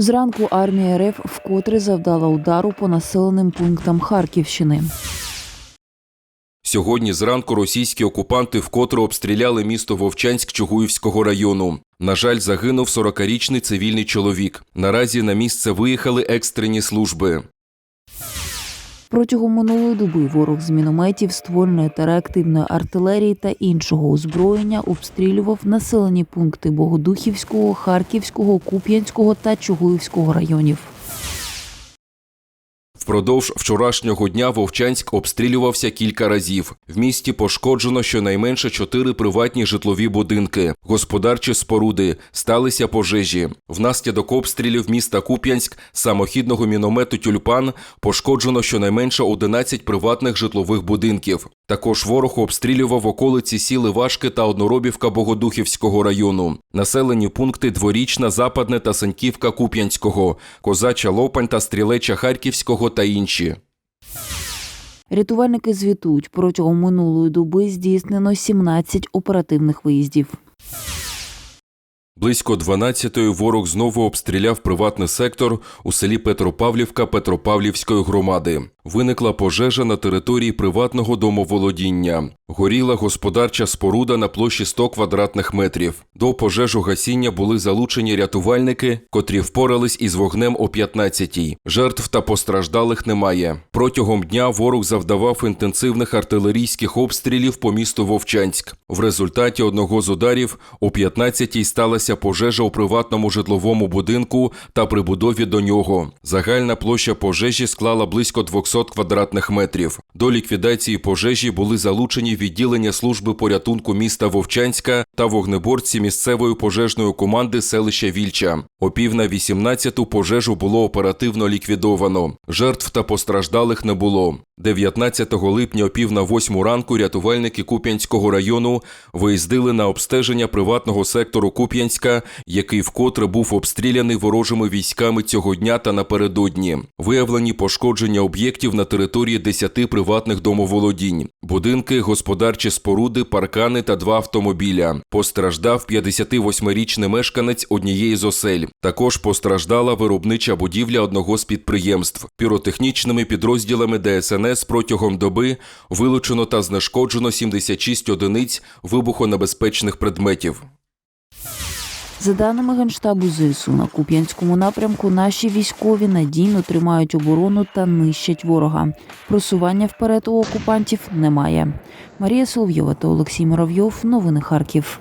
Зранку армія РФ вкотре завдала удару по населеним пунктам Харківщини. Сьогодні зранку російські окупанти вкотре обстріляли місто Вовчанськ Чугуївського району. На жаль, загинув 40-річний цивільний чоловік. Наразі на місце виїхали екстрені служби. Протягом минулої доби ворог з мінометів, ствольної та реактивної артилерії та іншого озброєння обстрілював населені пункти Богодухівського, Харківського, Куп'янського та Чугуївського районів. Впродовж вчорашнього дня Вовчанськ обстрілювався кілька разів. В місті пошкоджено щонайменше чотири приватні житлові будинки, господарчі споруди, сталися пожежі. Внаслідок обстрілів міста Куп'янськ самохідного міномету Тюльпан пошкоджено щонайменше 11 приватних житлових будинків. Також ворог обстрілював околиці сіли Важки та Одноробівка Богодухівського району. Населені пункти Дворічна, Западне та Саньківка Куп'янського, Козача Лопань та Стрілеча Харківського та інші. Рятувальники звітують, протягом минулої доби здійснено 17 оперативних виїздів. Близько 12-ї ворог знову обстріляв приватний сектор у селі Петропавлівка Петропавлівської громади. Виникла пожежа на території приватного домоволодіння. Горіла господарча споруда на площі 100 квадратних метрів. До пожежу гасіння були залучені рятувальники, котрі впорались із вогнем о 15-й. Жертв та постраждалих немає. Протягом дня ворог завдавав інтенсивних артилерійських обстрілів по місту Вовчанськ. В результаті одного з ударів о 15-й сталася пожежа у приватному житловому будинку та прибудові до нього. Загальна площа пожежі склала близько 200 квадратних метрів. До ліквідації пожежі були залучені відділення служби порятунку міста Вовчанська та вогнеборці місцевої пожежної команди селища Вільча. О пів на 18-ту пожежу було оперативно ліквідовано. Жертв та постраждалих не було. 19 липня о пів на 8 ранку рятувальники Куп'янського району виїздили на обстеження приватного сектору Куп'янська, який вкотре був обстріляний ворожими військами цього дня та напередодні. Виявлені пошкодження об'єктів на території 10 приватних домоволодінь, будинки, господарчі споруди, паркани та два автомобіля. Постраждав 58-річний мешканець однієї з осель. Також постраждала виробнича будівля одного з підприємств. Піротехнічними підрозділами ДСНС протягом доби вилучено та знешкоджено 76 одиниць вибухонебезпечних предметів. За даними Генштабу ЗСУ, на Куп'янському напрямку наші військові надійно тримають оборону та нищать ворога. Просування вперед у окупантів немає. Марія Соловйова та Олексій Муравйов. Новини Харків.